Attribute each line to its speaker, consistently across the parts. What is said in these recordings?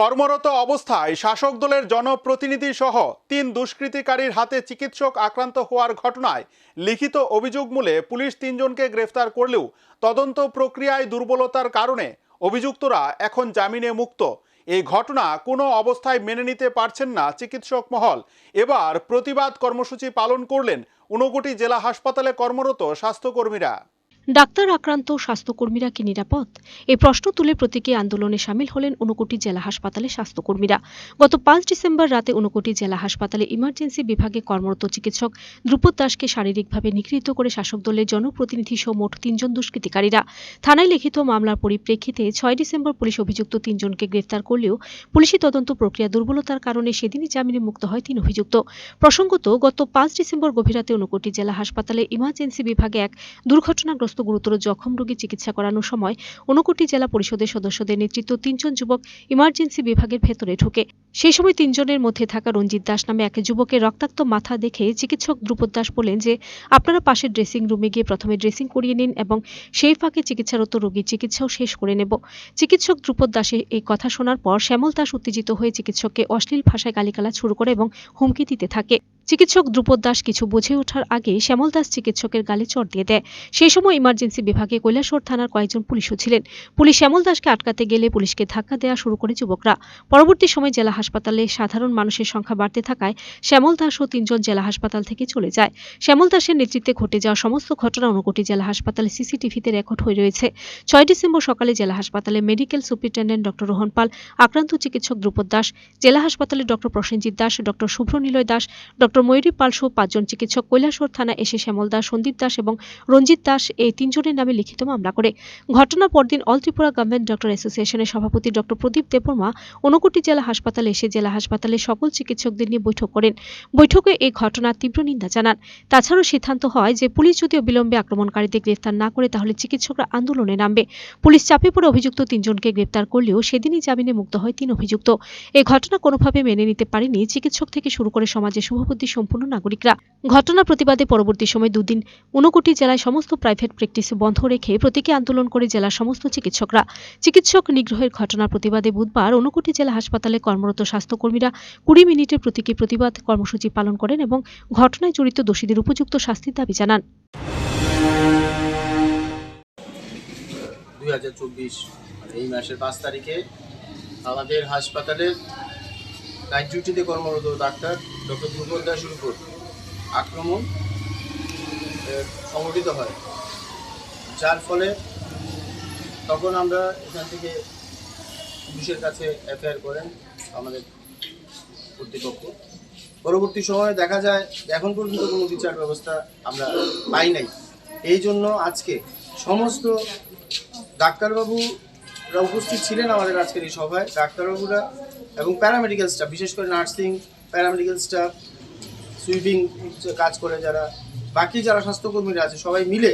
Speaker 1: কর্মরত অবস্থায় শাসক দলের জনপ্রতিনিধি সহ তিন দুষ্কৃতিকারীর হাতে চিকিৎসক আক্রান্ত হওয়ার ঘটনায় লিখিত অভিযোগ মূলে পুলিশ তিনজনকে গ্রেফতার করলেও তদন্ত প্রক্রিয়ায় দুর্বলতার কারণে অভিযুক্তরা এখন জামিনে মুক্ত। এই ঘটনা কোনো অবস্থায় মেনে নিতে পারছেন না চিকিৎসক মহল। এবার প্রতিবাদ কর্মসূচি পালন করলেন ঊনকোটি জেলা হাসপাতালে কর্মরত স্বাস্থ্যকর্মীরা।
Speaker 2: ডাক্তার আক্রান্ত স্বাস্থ্যকর্মীরা কি নিরাপদ? এই প্রশ্ন তুলে প্রতীকী আন্দোলনে সামিল হলেন ঊনকোটি জেলা হাসপাতালে স্বাস্থ্যকর্মীরা। গত পাঁচ ডিসেম্বর রাতে ঊনকোটি জেলা হাসপাতালে ইমার্জেন্সি বিভাগে কর্মরত চিকিৎসক দ্রুপদ দাসকে শারীরিকভাবে নিগৃহীত করে শাসক দলের জনপ্রতিনিধি সহ মোট তিনজন দুষ্কৃতিকারীরা। থানায় লিখিত মামলার পরিপ্রেক্ষিতে ছয় ডিসেম্বর পুলিশ অভিযুক্ত তিনজনকে গ্রেফতার করলেও পুলিশি তদন্ত প্রক্রিয়া দুর্বলতার কারণে সেদিনই জামিনে মুক্ত হয় তিন অভিযুক্ত। প্রসঙ্গত, গত পাঁচ ডিসেম্বর গভীর রাতে ঊনকোটি জেলা হাসপাতালে ইমার্জেন্সি বিভাগে এক দুর্ঘটনাগ্রস্ত গুরুতর জখম রোগী চিকিৎসা করানোর সময় ঊনকোটি জেলা পরিষদের সদস্যদের নেতৃত্ব তিনজন যুবক ইমার্জেন্সি বিভাগের ভেতরে ঢোকে। সেই সময় তিনজনের মধ্যে থাকা রঞ্জিত দাস নামে এক যুবকের রক্তাক্ত মাথা দেখে চিকিৎসক দ্রুপদ দাস বলেন যে, আপনারা পাশের ড্রেসিং রুমে গিয়ে প্রথমে ড্রেসিং করিয়ে নিন এবং সেই ফাঁকে চিকিৎসারত রোগীর চিকিৎসাও শেষ করে নেব। চিকিৎসক দ্রুপদ দাসের এই কথা শোনার পর শ্যামল দাস উত্তেজিত হয়ে চিকিৎসককে অশ্লীল ভাষায় গালিগালাজ শুরু করে এবং হুমকি দিতে থাকে। চিকিৎসক দ্রুপদ দাস কিছু বুঝে ওঠার আগে শ্যামল দাস চিকিৎসকের গালে চড় দিয়ে দেয়। সেই সময় ইমার্জেন্সি বিভাগে কৈলাসহর থানার কয়েকজন পুলিশও ছিলেন। পুলিশ শ্যামল দাসকে আটকাতে গেলে পুলিশকে ধাক্কা দেওয়া শুরু করে যুবকরা। পরবর্তী সময় জেলা হাসপাতালে সাধারণ মানুষের সংখ্যা বাড়তে থাকায় শ্যামল দাস ও তিনজন জেলা হাসপাতাল থেকে চলে যায়। শ্যামল দাসের নেতৃত্বে ঘটে যাওয়া সমস্ত ঘটনা ঊনকোটি জেলা হাসপাতালে সিসিটিভিতে রেকর্ড হয়ে রয়েছে। ছয় ডিসেম্বর সকালে জেলা হাসপাতালে medical superintendent doctor Rohan Pal, আক্রান্ত চিকিৎসক দ্রুপদ দাস, জেলা হাসপাতালে ডক্টর প্রসেনজিৎ দাস, ডক্টর শুভ্র নিলয় দাস, ডক্টর ময়ূরী পাল সহ পাঁচজন চিকিৎসক কৈলাসহর থানা এসে শ্যামল দাস, সন্দীপ দাস এবং রঞ্জিত দাস এই তিনজনের নামে লিখিত মামলা করে। ঘটনার পরদিন অল ত্রিপুরা গভর্নমেন্ট ডক্টর অ্যাসোসিয়েশনের সভাপতি ডক্টর প্রদীপ দেববর্মা ঊনকোটি জেলা হাসপাতালে এসে জেলা হাসপাতালে সকল চিকিৎসকদের নিয়ে বৈঠক করেন। বৈঠকে এই ঘটনার তীব্র নিন্দা জানান। তাছাড়াও সিদ্ধান্ত হয় যে পুলিশ যদি অবিলম্বে আক্রমণকারীদের গ্রেফতার না করে, তাহলে চিকিৎসকরা আন্দোলনে নামবে। পুলিশ চাপে পড়ে অভিযুক্ত তিনজনকে গ্রেপ্তার করলেও সেদিনই জামিনে মুক্ত হয় তিন অভিযুক্ত। এই ঘটনা কোনোভাবে মেনে নিতে পারেনি চিকিৎসক থেকে শুরু করে সমাজের শুভবুদ্ধি সম্পূর্ণ নাগরিকরা। ঘটনা প্রতিবাদে পরবর্তী সময় দুদিন ঊনকোটি জেলায় সমস্ত প্রাইভেট প্র্যাকটিস বন্ধ রেখে প্রতীকী আন্দোলন করে জেলার সমস্ত চিকিৎসকরা। চিকিৎসক নিগ্রহের ঘটনার প্রতিবাদে বুধবার ঊনকোটি জেলা হাসপাতালে কর্মরত স্বাস্থ্যকর্মীরা কুড়ি মিনিটের প্রতীকী প্রতিবাদ কর্মসূচি পালন করেন এবং ঘটনায় জড়িত দোষীদের উপযুক্ত শাস্তির দাবি জানান।
Speaker 3: দুই মানে এই মাসের পাঁচ তারিখে আমাদের হাসপাতালের নাইট কর্মরত ডাক্তার ডক্টর দুর্গত দাসের উপর আক্রমণ সংঘটিত হয়। যার ফলে তখন আমরা এখান থেকে পুলিশের কাছে এফআইআর করেন আমাদের কর্তৃপক্ষ। পরবর্তী সময়ে দেখা যায়, এখন পর্যন্ত কোনো বিচার ব্যবস্থা আমরা পাই নাই। এই জন্য আজকে সমস্ত ডাক্তারবাবুরা উপস্থিত ছিলেন আমাদের আজকের এই সভায়, ডাক্তারবাবুরা এবং প্যারামেডিক্যাল স্টাফ বিশেষ করে নার্সিং প্যারামেডিক্যাল স্টাফ সুইপিং কাজ করে যারা, বাকি যারা স্বাস্থ্যকর্মীরা আছে, সবাই মিলে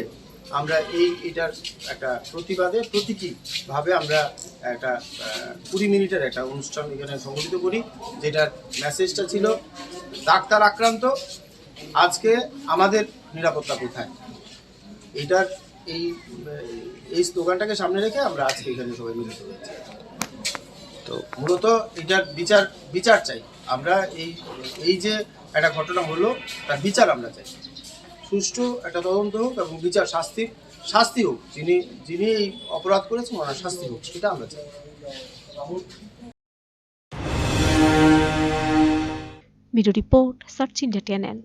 Speaker 3: আমরা এই এটার একটা প্রতিবাদে প্রতীকীভাবে আমরা একটা কুড়ি মিনিটের একটা অনুষ্ঠান এখানে সংগঠিত করি, যেটার মেসেজটা ছিল, ডাক্তার আক্রান্ত, আজকে আমাদের নিরাপত্তা কোথায়? এটার এই এই স্লোগানটাকে সামনে রেখে আমরা আজকে এখানে সবাই মিলিত হয়েছি তো মূলত এটার বিচার বিচার চাই। আমরা এই এই যে একটা ঘটনা হলো তার বিচার আমরা চাই। সুষ্ঠু একটা তদন্ত হোক এবং বিচার শাস্তি শাস্তি হোক যিনি যিনি এই অপরাধ করেছেন ওনার শাস্তি হোক সেটা আমরা চাই।
Speaker 2: Bureau report search India TNN.